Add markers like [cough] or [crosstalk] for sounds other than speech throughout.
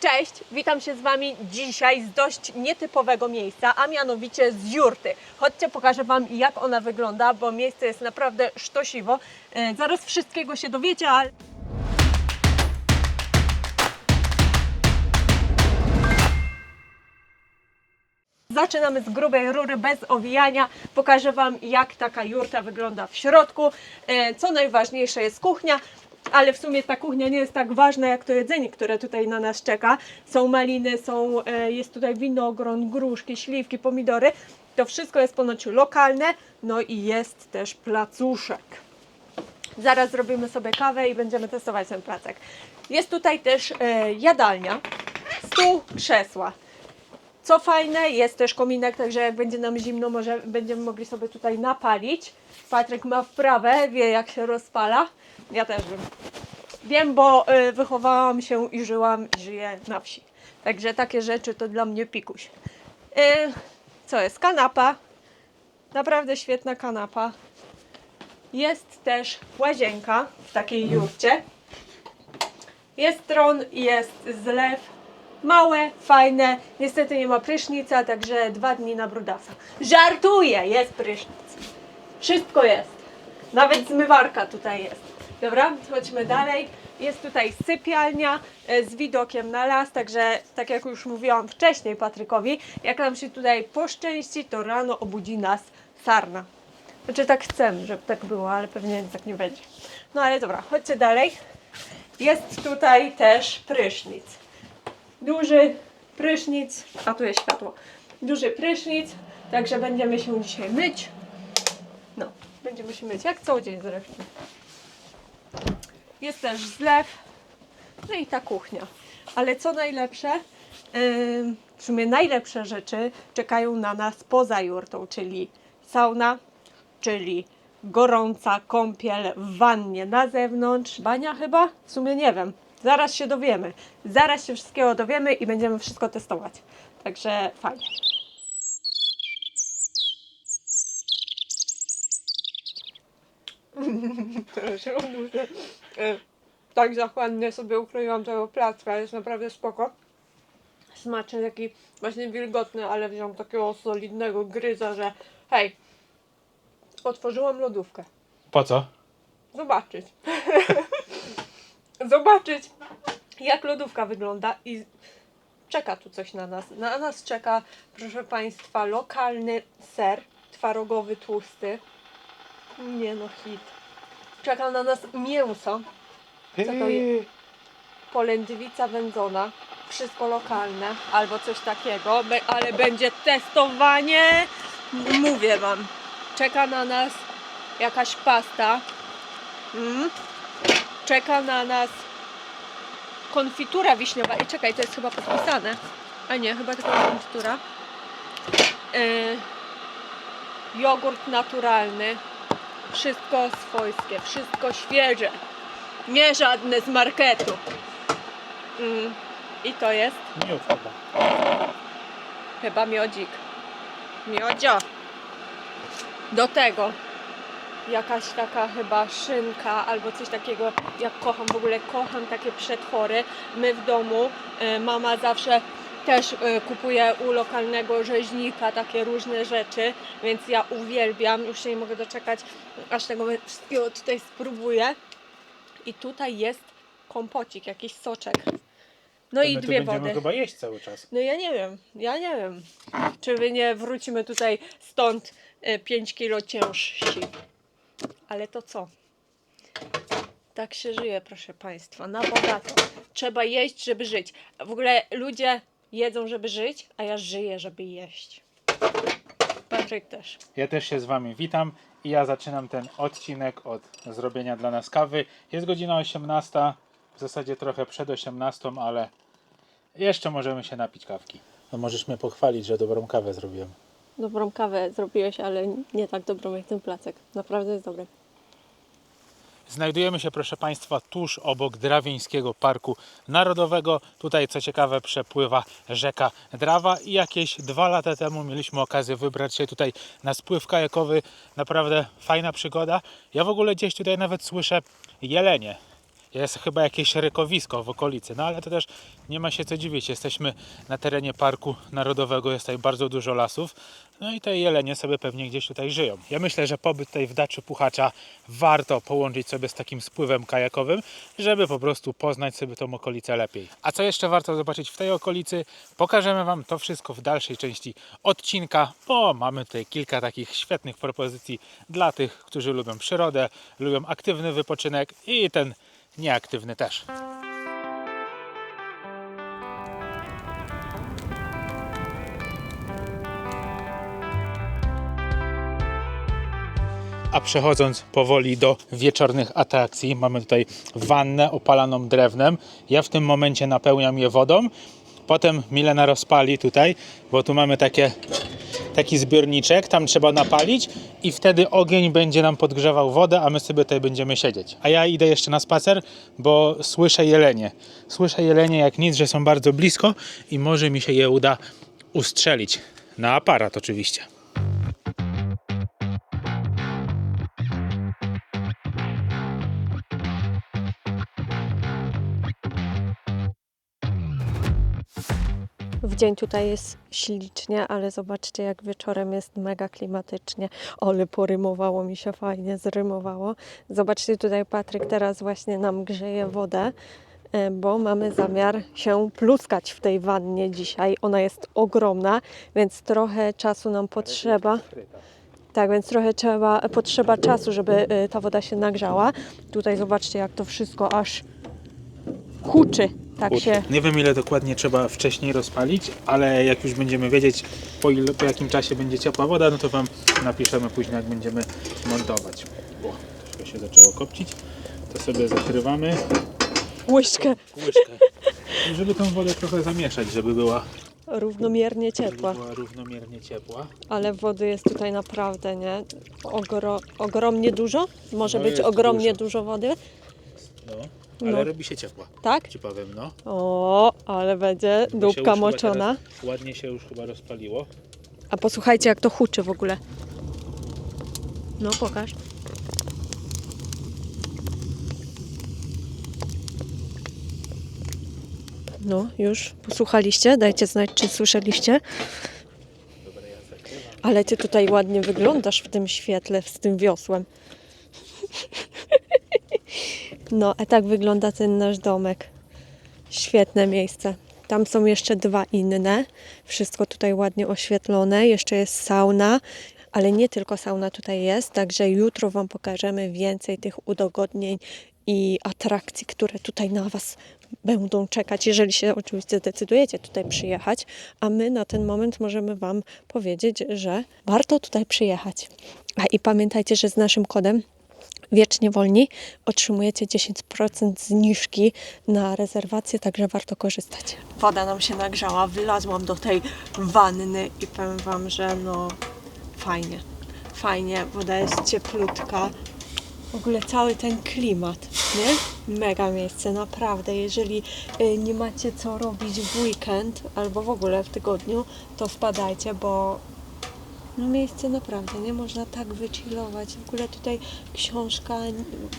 Cześć, witam się z Wami dzisiaj z dość nietypowego miejsca, a mianowicie z jurty. Chodźcie, pokażę Wam jak ona wygląda, bo miejsce jest naprawdę sztosiwo. E, Zaraz wszystkiego się dowiecie, ale... Zaczynamy z grubej rury bez owijania. Pokażę Wam, jak taka jurta wygląda w środku. E, Co najważniejsze jest kuchnia, ale w sumie ta kuchnia nie jest tak ważna jak to jedzenie, które tutaj na nas czeka. Są maliny, są, e, jest tutaj winogron, gruszki, śliwki, pomidory. To wszystko jest ponoć lokalne, no i jest też placuszek. Zaraz zrobimy sobie kawę i będziemy testować ten placek. Jest tutaj też e, jadalnia, stół, krzesła. Co fajne, jest też kominek, także jak będzie nam zimno, może będziemy mogli sobie tutaj napalić. Patryk ma wprawę, wie jak się rozpala. Ja też wiem. Wiem, bo y, wychowałam się i żyłam i żyję na wsi. Także takie rzeczy to dla mnie pikuś. Y, co jest? Kanapa. Naprawdę świetna kanapa. Jest też łazienka w takiej jurcie. Jest tron, jest zlew. Małe, fajne. Niestety nie ma prysznica, także dwa dni na brudasa. Żartuję, jest prysznic. Wszystko jest. Nawet zmywarka tutaj jest. Dobra, chodźmy dalej. Jest tutaj sypialnia e, z widokiem na las, także tak jak już mówiłam wcześniej Patrykowi, jak nam się tutaj poszczęści, to rano obudzi nas sarna. Znaczy tak chcemy, żeby tak było, ale pewnie tak nie będzie. No ale dobra, chodźcie dalej. Jest tutaj też prysznic. Duży prysznic, a tu jest światło. Duży prysznic, także będziemy się dzisiaj myć. No, będziemy się myć jak co dzień zresztą. Jest też zlew, no i ta kuchnia. Ale co najlepsze, ym, w sumie najlepsze rzeczy czekają na nas poza jurtą, czyli sauna, czyli gorąca kąpiel w wannie na zewnątrz. Bania chyba? W sumie nie wiem. Zaraz się dowiemy. Zaraz się wszystkiego dowiemy i będziemy wszystko testować. Także fajnie. [laughs] Przepraszam, że e, tak zachłannie sobie ukroiłam tego placka, jest naprawdę spoko. Smaczny, taki właśnie wilgotny, ale wziąłem takiego solidnego gryza, że hej, otworzyłam lodówkę. Po co? Zobaczyć. [laughs] Zobaczyć, jak lodówka wygląda i czeka tu coś na nas. Na nas czeka, proszę Państwa, lokalny ser twarogowy, tłusty. Nie no, hit. Czeka na nas mięso, Co to je- polędwica wędzona, wszystko lokalne albo coś takiego, be- ale będzie testowanie. Mówię Wam, czeka na nas jakaś pasta. Mm. Czeka na nas konfitura wiśniowa. I czekaj, to jest chyba podpisane. A nie, chyba tylko konfitura. Yy, jogurt naturalny. Wszystko swojskie, wszystko świeże. Nie żadne z marketu. Mm. I to jest Miód chyba. chyba miodzik. Miodzio. Do tego jakaś taka chyba szynka albo coś takiego, jak kocham, w ogóle kocham takie przetwory. My w domu, y, mama zawsze też y, kupuje u lokalnego rzeźnika takie różne rzeczy, więc ja uwielbiam, już się nie mogę doczekać, aż tego wszystkiego tutaj spróbuję. I tutaj jest kompocik, jakiś soczek. No i dwie wody. chyba jeść cały czas. No ja nie wiem, ja nie wiem. Czy my nie wrócimy tutaj stąd 5 kilo ciężsi. Ale to co? Tak się żyje, proszę Państwa, na bogato. Trzeba jeść, żeby żyć. W ogóle ludzie jedzą, żeby żyć, a ja żyję, żeby jeść. Patryk też. Ja też się z Wami witam i ja zaczynam ten odcinek od zrobienia dla nas kawy. Jest godzina 18, w zasadzie trochę przed 18, ale jeszcze możemy się napić kawki. No możesz mnie pochwalić, że dobrą kawę zrobiłem. Dobrą kawę zrobiłeś, ale nie tak dobrą jak ten placek. Naprawdę jest dobry. Znajdujemy się, proszę Państwa, tuż obok Drawieńskiego Parku Narodowego. Tutaj, co ciekawe, przepływa rzeka Drawa i jakieś dwa lata temu mieliśmy okazję wybrać się tutaj na spływ kajakowy. Naprawdę fajna przygoda. Ja w ogóle gdzieś tutaj nawet słyszę jelenie. Jest chyba jakieś rykowisko w okolicy, no ale to też nie ma się co dziwić. Jesteśmy na terenie Parku Narodowego, jest tutaj bardzo dużo lasów, no i te jelenie sobie pewnie gdzieś tutaj żyją. Ja myślę, że pobyt tutaj w Daczy Puchacza warto połączyć sobie z takim spływem kajakowym, żeby po prostu poznać sobie tą okolicę lepiej. A co jeszcze warto zobaczyć w tej okolicy? Pokażemy Wam to wszystko w dalszej części odcinka, bo mamy tutaj kilka takich świetnych propozycji dla tych, którzy lubią przyrodę, lubią aktywny wypoczynek i ten nieaktywny też. A przechodząc powoli do wieczornych atrakcji, mamy tutaj wannę opalaną drewnem. Ja w tym momencie napełniam je wodą. Potem Milena rozpali tutaj, bo tu mamy takie, taki zbiorniczek, tam trzeba napalić i wtedy ogień będzie nam podgrzewał wodę, a my sobie tutaj będziemy siedzieć. A ja idę jeszcze na spacer, bo słyszę jelenie. Słyszę jelenie jak nic, że są bardzo blisko i może mi się je uda ustrzelić. Na aparat oczywiście. W dzień tutaj jest ślicznie, ale zobaczcie, jak wieczorem jest mega klimatycznie. Ole, porymowało mi się fajnie, zrymowało. Zobaczcie, tutaj Patryk teraz właśnie nam grzeje wodę, e, bo mamy zamiar się pluskać w tej wannie dzisiaj. Ona jest ogromna, więc trochę czasu nam potrzeba. Tak, więc trochę trzeba, potrzeba czasu, żeby e, ta woda się nagrzała. Tutaj zobaczcie, jak to wszystko aż huczy. Tak się Nie wiem ile dokładnie trzeba wcześniej rozpalić, ale jak już będziemy wiedzieć po, ile, po jakim czasie będzie ciepła woda, no to Wam napiszemy później jak będziemy montować. O, troszkę się zaczęło kopcić. To sobie zakrywamy łyżkę łyżkę, [laughs] żeby tą wodę trochę zamieszać, żeby była, równomiernie żeby ciepła. była równomiernie ciepła. Ale wody jest tutaj naprawdę, nie? Ogro, ogromnie dużo? Może No być jest ogromnie dużo. dużo wody? No, ale No. robi się ciepła, Tak? Ci powiem, no. O, ale będzie dupka moczona. Ładnie się już chyba rozpaliło. A posłuchajcie, jak to huczy w ogóle. No, pokaż. No, już posłuchaliście? Dajcie znać, czy słyszeliście. Ale ty tutaj ładnie wyglądasz w tym świetle, z tym wiosłem. No, a tak wygląda ten nasz domek. Świetne miejsce. Tam są jeszcze dwa inne. Wszystko tutaj ładnie oświetlone. Jeszcze jest sauna, ale nie tylko sauna tutaj jest. Także jutro Wam pokażemy więcej tych udogodnień i atrakcji, które tutaj na Was będą czekać, jeżeli się oczywiście zdecydujecie tutaj przyjechać. A my na ten moment możemy Wam powiedzieć, że warto tutaj przyjechać. A i pamiętajcie, że z naszym kodem wiecznie wolni otrzymujecie 10% zniżki na rezerwację, także warto korzystać. Woda nam się nagrzała, wylazłam do tej wanny i powiem Wam, że no fajnie, fajnie, woda jest cieplutka. W ogóle cały ten klimat, nie? Mega miejsce, naprawdę. Jeżeli y, nie macie co robić w weekend albo w ogóle w tygodniu, to wpadajcie, bo no miejsce naprawdę, nie można tak wychillować. W ogóle tutaj książka,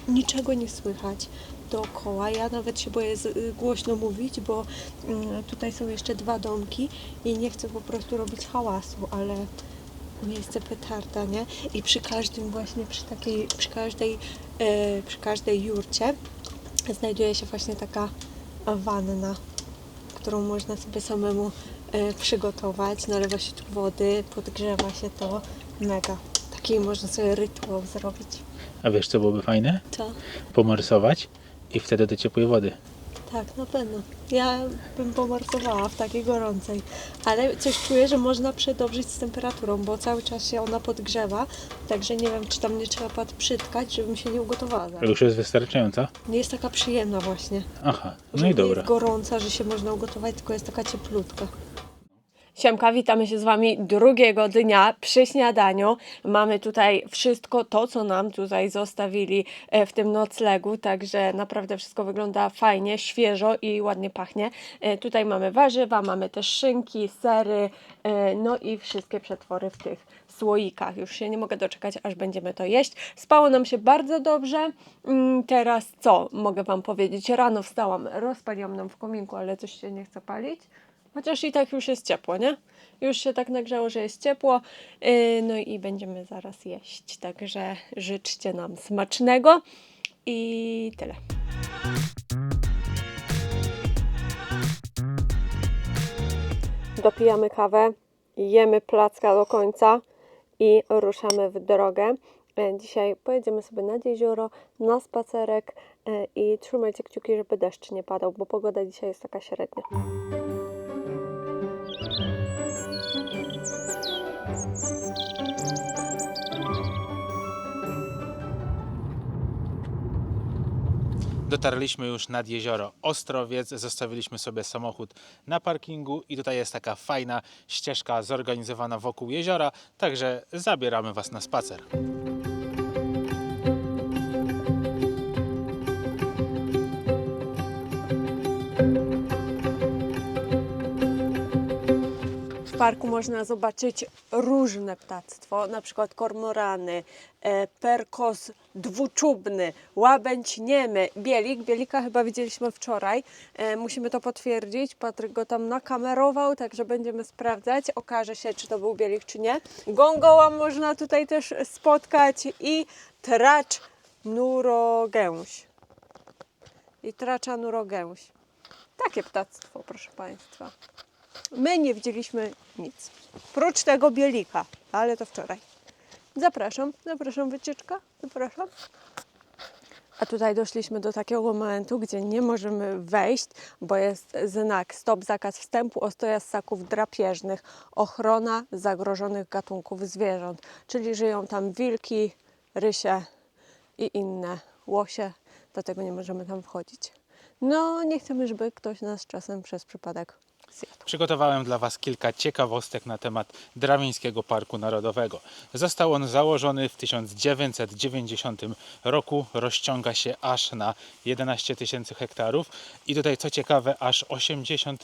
niczego nie słychać dookoła. Ja nawet się boję y, głośno mówić, bo mm, tutaj są jeszcze dwa domki i nie chcę po prostu robić hałasu, ale miejsce petarda, nie? I przy każdym właśnie, przy takiej, przy każdej, e, przy każdej jurcie znajduje się właśnie taka wanna, którą można sobie samemu przygotować. Nalewa się tu wody, podgrzewa się to. Mega. Taki można sobie rytuał zrobić. A wiesz co byłoby fajne? Co? Pomorsować i wtedy do ciepłej wody. Tak, na pewno. Ja bym pomarsowała w takiej gorącej. Ale coś czuję, że można przedobrzyć z temperaturą, bo cały czas się ona podgrzewa. Także nie wiem, czy tam nie trzeba pat przytkać, żebym się nie ugotowała. Ale zaraz. już jest wystarczająca. Nie jest taka przyjemna właśnie. Aha, no i nie dobra. jest gorąca, że się można ugotować, tylko jest taka cieplutka. Siemka, witamy się z Wami drugiego dnia przy śniadaniu. Mamy tutaj wszystko to, co nam tutaj zostawili e, w tym noclegu, także naprawdę wszystko wygląda fajnie, świeżo i ładnie pachnie. E, Tutaj mamy warzywa, mamy też szynki, sery, e, no i wszystkie przetwory w tych słoikach. Już się nie mogę doczekać, aż będziemy to jeść. Spało nam się bardzo dobrze. Mm, Teraz co mogę Wam powiedzieć? Rano wstałam, rozpaliłam nam w kominku, ale coś się nie chce palić. Chociaż i tak już jest ciepło, nie? Już się tak nagrzało, że jest ciepło. Yy, No i będziemy zaraz jeść. Także życzcie nam smacznego i tyle. Dopijamy kawę, jemy placka do końca i ruszamy w drogę. E, Dzisiaj pojedziemy sobie nad jezioro, na spacerek e, i trzymajcie kciuki, żeby deszcz nie padał, bo pogoda dzisiaj jest taka średnia. Dotarliśmy już nad jezioro Ostrowiec, zostawiliśmy sobie samochód na parkingu i tutaj jest taka fajna ścieżka zorganizowana wokół jeziora, także zabieramy Was na spacer. Parku można zobaczyć różne ptactwo, na przykład kormorany, e, perkos dwuczubny, łabędź niemy, bielik. Bielika chyba widzieliśmy wczoraj. E, musimy to potwierdzić. Patryk go tam nakamerował, także będziemy sprawdzać. Okaże się, czy to był bielik, czy nie. Gongoła można tutaj też spotkać i tracz nurogęś. I tracza nurogęś. Takie ptactwo, proszę Państwa. My nie widzieliśmy nic. Prócz tego bielika, ale to wczoraj. Zapraszam, zapraszam wycieczka, zapraszam. A tutaj doszliśmy do takiego momentu, gdzie nie możemy wejść, bo jest znak stop, zakaz wstępu, ostoja ssaków drapieżnych, ochrona zagrożonych gatunków zwierząt. Czyli żyją tam wilki, rysie i inne łosie, dlatego nie możemy tam wchodzić. No, nie chcemy, żeby ktoś nas czasem przez przypadek zjadł. Przygotowałem dla Was kilka ciekawostek na temat Drawińskiego Parku Narodowego. Został on założony w 1990 roku, rozciąga się aż na 11 tysięcy hektarów i tutaj co ciekawe aż 80%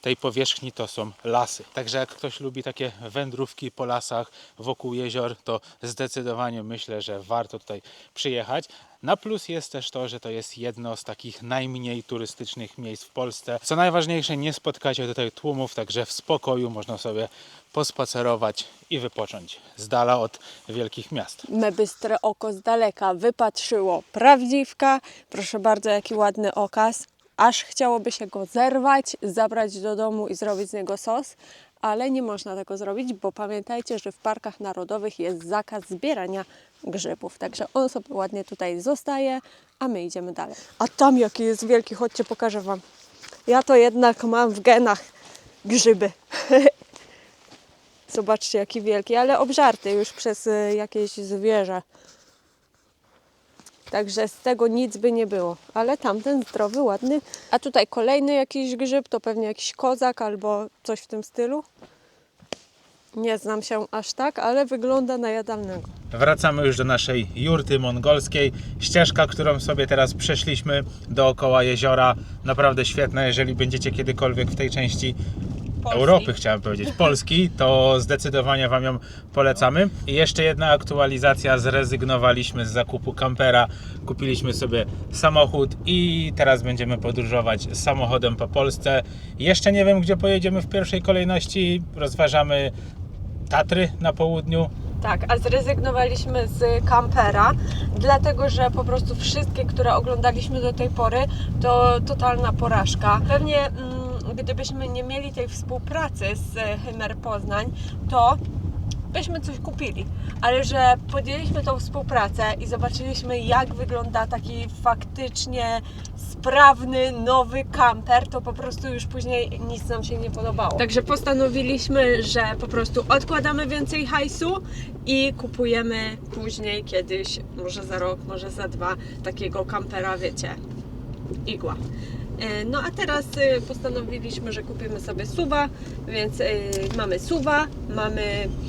tej powierzchni to są lasy. Także jak ktoś lubi takie wędrówki po lasach wokół jezior, to zdecydowanie myślę, że warto tutaj przyjechać. Na plus jest też to, że to jest jedno z takich najmniej turystycznych miejsc w Polsce. Co najważniejsze, nie spotkacie tutaj tłumów, także w spokoju można sobie pospacerować i wypocząć z dala od wielkich miast. Me bystre oko z daleka wypatrzyło prawdziwka. Proszę bardzo, jaki ładny okaz. Aż chciałoby się go zerwać, zabrać do domu i zrobić z niego sos, ale nie można tego zrobić, bo pamiętajcie, że w parkach narodowych jest zakaz zbierania grzybów. Także on sobie ładnie tutaj zostaje, a my idziemy dalej. A tam jaki jest wielki, chodźcie, pokażę Wam. Ja to jednak mam w genach grzyby. [laughs] Zobaczcie, jaki wielki, ale obżarty już przez y, jakieś zwierzę. Także z tego nic by nie było. Ale tamten zdrowy, ładny. A tutaj kolejny jakiś grzyb, to pewnie jakiś kozak albo coś w tym stylu. Nie znam się aż tak, ale wygląda na jadalnego. Wracamy już do naszej jurty mongolskiej. Ścieżka, którą sobie teraz przeszliśmy dookoła jeziora, naprawdę świetna. Jeżeli będziecie kiedykolwiek w tej części Polski. Europy, chciałem powiedzieć, Polski, to zdecydowanie Wam ją polecamy. I jeszcze jedna aktualizacja, zrezygnowaliśmy z zakupu kampera, kupiliśmy sobie samochód i teraz będziemy podróżować samochodem po Polsce. Jeszcze nie wiem, gdzie pojedziemy w pierwszej kolejności, rozważamy Tatry na południu, Tak, a zrezygnowaliśmy z kampera, dlatego że po prostu wszystkie, które oglądaliśmy do tej pory, to totalna porażka. Pewnie mm, gdybyśmy nie mieli tej współpracy z Hymer Poznań, to byśmy coś kupili. Ale że podjęliśmy tą współpracę i zobaczyliśmy, jak wygląda taki faktycznie sprawny, nowy kamper, to po prostu już później nic nam się nie podobało. Także postanowiliśmy, że po prostu odkładamy więcej hajsu i kupujemy później kiedyś, może za rok, może za dwa, takiego kampera, wiecie, igła. E, No a teraz y, postanowiliśmy, że kupimy sobie suwa, więc y, mamy suwa, mamy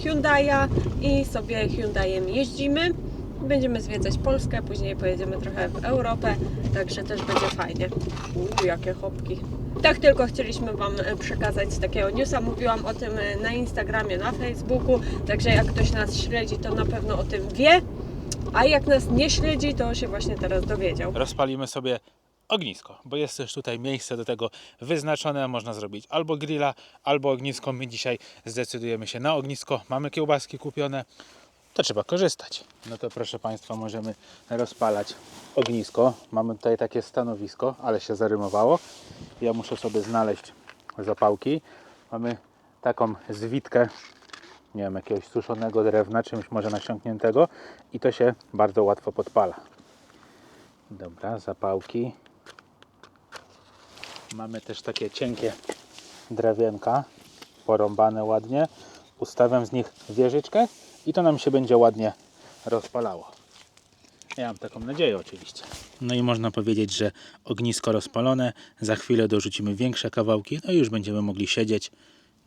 Hyundai'a i sobie Hyundaiem jeździmy. Będziemy zwiedzać Polskę, później pojedziemy trochę w Europę, także też będzie fajnie. Uuu, jakie chopki. Tak tylko chcieliśmy Wam e, przekazać takiego newsa. Mówiłam o tym e, na Instagramie, na Facebooku, także jak ktoś nas śledzi, to na pewno o tym wie. A jak nas nie śledzi, to się właśnie teraz dowiedział. Rozpalimy sobie ognisko, bo jest też tutaj miejsce do tego wyznaczone. Można zrobić albo grilla, albo ognisko. My dzisiaj zdecydujemy się na ognisko. Mamy kiełbaski kupione, to trzeba korzystać. No to proszę Państwa, możemy rozpalać ognisko. Mamy tutaj takie stanowisko, ale się zarymowało. Ja muszę sobie znaleźć zapałki. Mamy taką zwitkę, nie wiem, jakiegoś suszonego drewna, czymś może nasiąkniętego i to się bardzo łatwo podpala. Dobra, zapałki. Mamy też takie cienkie drewienka, porąbane ładnie. Ustawiam z nich wieżyczkę i to nam się będzie ładnie rozpalało. Ja mam taką nadzieję oczywiście. No i można powiedzieć, że ognisko rozpalone, za chwilę dorzucimy większe kawałki, no i już będziemy mogli siedzieć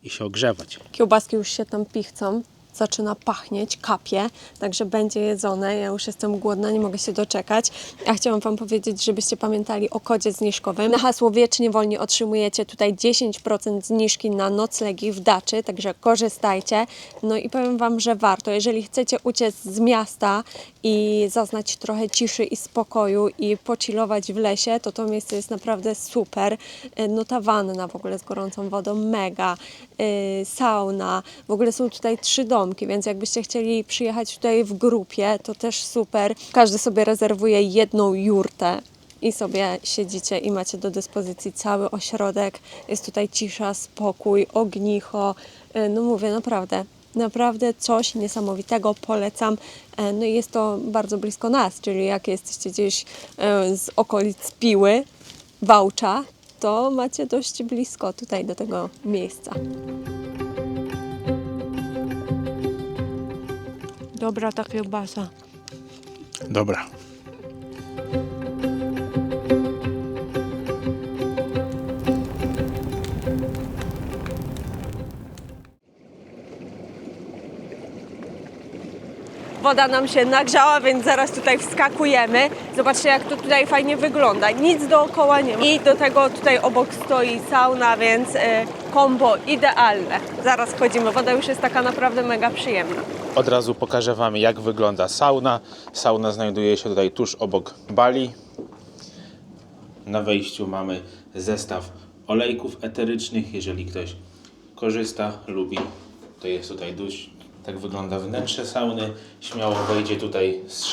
i się ogrzewać. Kiełbaski już się tam pichcą, zaczyna pachnieć, kapie, także będzie jedzone. Ja już jestem głodna, nie mogę się doczekać. Ja chciałam Wam powiedzieć, żebyście pamiętali o kodzie zniżkowym. Na hasło Wiecznie Wolni otrzymujecie tutaj 10% zniżki na noclegi w daczy, także korzystajcie. No i powiem Wam, że warto. Jeżeli chcecie uciec z miasta i zaznać trochę ciszy i spokoju i pocilować w lesie, to to miejsce jest naprawdę super. E, No ta wanna w ogóle z gorącą wodą, mega. Yy, sauna, w ogóle są tutaj trzy więc jakbyście chcieli przyjechać tutaj w grupie, to też super. Każdy sobie rezerwuje jedną jurtę i sobie siedzicie i macie do dyspozycji cały ośrodek. Jest tutaj cisza, spokój, ognicho. Yy, No mówię, naprawdę, naprawdę coś niesamowitego, polecam. E, No i jest to bardzo blisko nas, czyli jak jesteście gdzieś e, z okolic Piły, Wałcza, to macie dość blisko tutaj do tego miejsca. Dobra ta kiełbasa. Dobra. Woda nam się nagrzała, więc zaraz tutaj wskakujemy. Zobaczcie, jak to tutaj fajnie wygląda. Nic dookoła nie ma. I do tego tutaj obok stoi sauna, więc e, kombo idealne. Zaraz wchodzimy. Woda już jest taka naprawdę mega przyjemna. Od razu pokażę Wam, jak wygląda sauna. Sauna znajduje się tutaj tuż obok bali. Na wejściu mamy zestaw olejków eterycznych. Jeżeli ktoś korzysta, lubi, to jest tutaj duś. Tak wygląda wnętrze sauny. Śmiało wejdzie tutaj z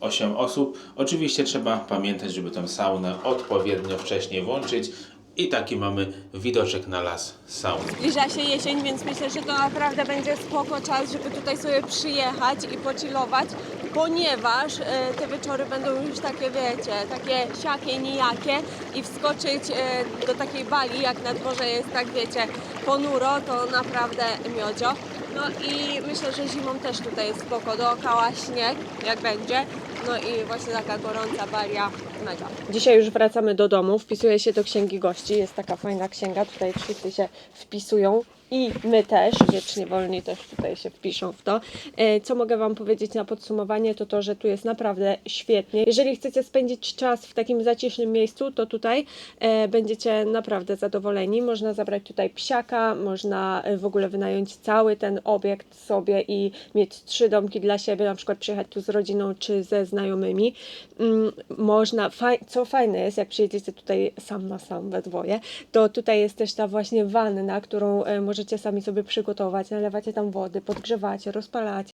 6-8 osób. Oczywiście trzeba pamiętać, żeby tę saunę odpowiednio wcześniej włączyć. I taki mamy widoczek na las sauny. Zbliża się jesień, więc myślę, że to naprawdę będzie spoko czas, żeby tutaj sobie przyjechać i pochillować, ponieważ e, te wieczory będą już takie, wiecie, takie siakie, nijakie i wskoczyć e, do takiej bali, jak na dworze jest tak, wiecie, ponuro, to naprawdę miodzio. No i myślę, że zimą też tutaj jest spoko, dookoła śnieg, jak będzie. No i właśnie taka gorąca balia, mega. Dzisiaj już wracamy do domu, wpisuję się do księgi gości, jest taka fajna księga, tutaj wszyscy się wpisują i my też, wiecznie wolni też tutaj się wpiszą w to. E, Co mogę Wam powiedzieć na podsumowanie, to to, że tu jest naprawdę świetnie. Jeżeli chcecie spędzić czas w takim zacisznym miejscu, to tutaj e, będziecie naprawdę zadowoleni. Można zabrać tutaj psiaka, można e, w ogóle wynająć cały ten obiekt sobie i mieć trzy domki dla siebie, na przykład przyjechać tu z rodziną czy ze znajomymi. Mm, Można, co fajne jest, jak przyjedziecie tutaj sam na sam we dwoje, to tutaj jest też ta właśnie wanna, którą e, możecie sami sobie przygotować, nalewacie tam wody, podgrzewacie, rozpalacie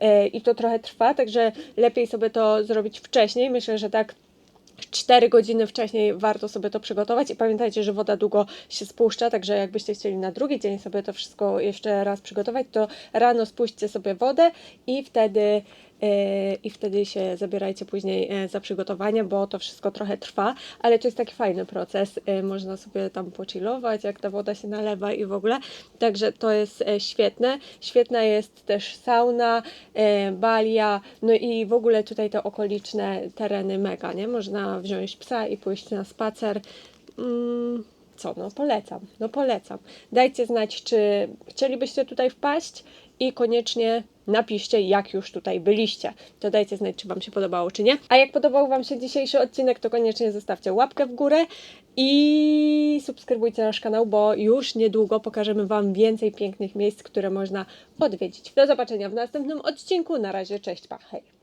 e, i to trochę trwa, także lepiej sobie to zrobić wcześniej. Myślę, że tak 4 godziny wcześniej warto sobie to przygotować i pamiętajcie, że woda długo się spuszcza, także jakbyście chcieli na drugi dzień sobie to wszystko jeszcze raz przygotować, to rano spuśćcie sobie wodę i wtedy i wtedy się zabierajcie później e, za przygotowanie, bo to wszystko trochę trwa, ale to jest taki fajny proces. e, Można sobie tam pochillować, jak ta woda się nalewa i w ogóle. Także to jest e, świetne. Świetna jest też sauna, e, balia, no i w ogóle tutaj te okoliczne tereny mega, nie? Można wziąć psa i pójść na spacer. Mm, co, no polecam, no polecam. Dajcie znać, czy chcielibyście tutaj wpaść i koniecznie napiszcie, jak już tutaj byliście. To dajcie znać, czy Wam się podobało, czy nie. A jak podobał Wam się dzisiejszy odcinek, to koniecznie zostawcie łapkę w górę i subskrybujcie nasz kanał, bo już niedługo pokażemy Wam więcej pięknych miejsc, które można odwiedzić. Do zobaczenia w następnym odcinku. Na razie, cześć, pa, hej!